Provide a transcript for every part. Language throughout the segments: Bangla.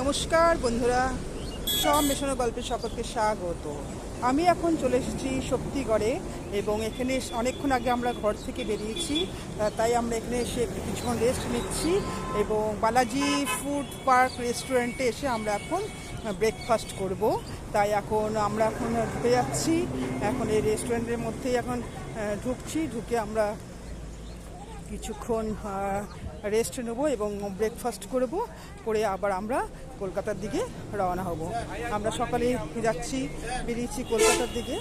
নমস্কার বন্ধুরা, সব মেশানো গল্পের সকলকে স্বাগত। আমি এখন চলে এসেছি শক্তিগড়ে এবং এখানে অনেকক্ষণ আগে আমরা ঘর থেকে বেরিয়েছি তাই আমরা এখানে এসে কিছুক্ষণ রেস্ট নিচ্ছি এবং বালাজি ফুড পার্ক রেস্টুরেন্টে এসে আমরা এখন ব্রেকফাস্ট করব। তাই এখন আমরা এখন ঢুকে যাচ্ছি, এখন এই রেস্টুরেন্টের মধ্যেই এখন ঢুকছি, ঢুকে আমরা কিছুক্ষণ রেস্ট নেব এবং ব্রেকফাস্ট করব, করে আবার আমরা কলকাতার দিকে রওনা হব। আমরা সকালে যাচ্ছি, বেরিয়েছি কলকাতার দিকে।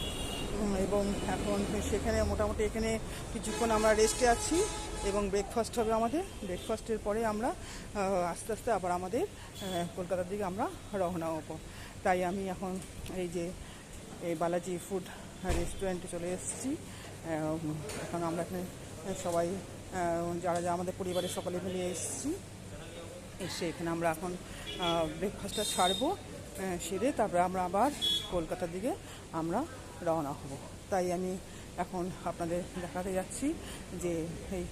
এবং এখন সেখানে মোটামুটি এখানে কিছুক্ষণ আমরা রেস্টে আছি এবং ব্রেকফাস্ট হবে আমাদের। ব্রেকফাস্টের পরে আমরা আস্তে আস্তে আবার আমাদের কলকাতার দিকে আমরা রওনা হব। তাই আমি এখন এই যে, এই বালাজি ফুড রেস্টুরেন্টে চলে এসেছি। এখন আমরা এখানে সবাই যারা যা আমাদের পরিবারের সকলে মিলে এসেছি। এসে এখানে আমরা এখন ব্রেকফাস্টটা ছাড়বো সেরে তারপরে আমরা আবার কলকাতার দিকে আমরা রওনা হব। তাই আমি এখন আপনাদের দেখাতে যাচ্ছি যে এই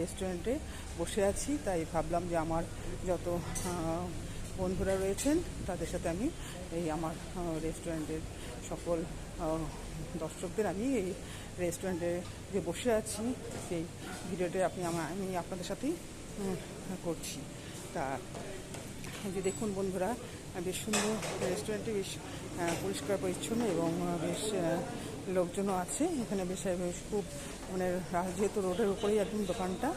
রেস্টুরেন্টে বসে আছি। তাই ভাবলাম যে আমার যত বন্ধুরা রয়েছেন, তাদের সাথে আমি এই আমার রেস্টুরেন্টের সকল দর্শকদের আমি এই রেস্টুরেন্টে যে বসে আছি, সেই ভিডিওটা আপনি, আমি আপনাদের সাথেই করছি। তা যে দেখুন বন্ধুরা বেশ সুন্দর রেস্টুরেন্টটি বেশ পরিষ্কার, পরিচ্ছন্ন এবং বেশ লোকজনও আছে। এখানে বেশ বেশ খুব মানে যেহেতু রোডের উপরেই একদম দোকানটা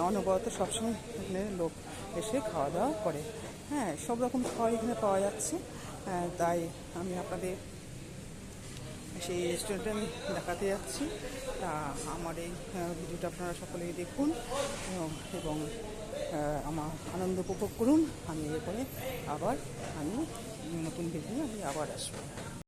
অনবরত সবসময় এখানে লোক এসে খাওয়া দাওয়া করে। হ্যাঁ সব রকম খাওয়া এখানে পাওয়া যাচ্ছে। তাই আমি আপনাদের সেই রেস্টুরেন্টে আমি দেখাতে যাচ্ছি। তা, আমার এই ভিডিওটা আপনারা সকলেই দেখুন এবং- আমার আনন্দ উপভোগ করুন। আমি এরপরে আবার আমি নতুন ভিডিও আমি আবার আসব।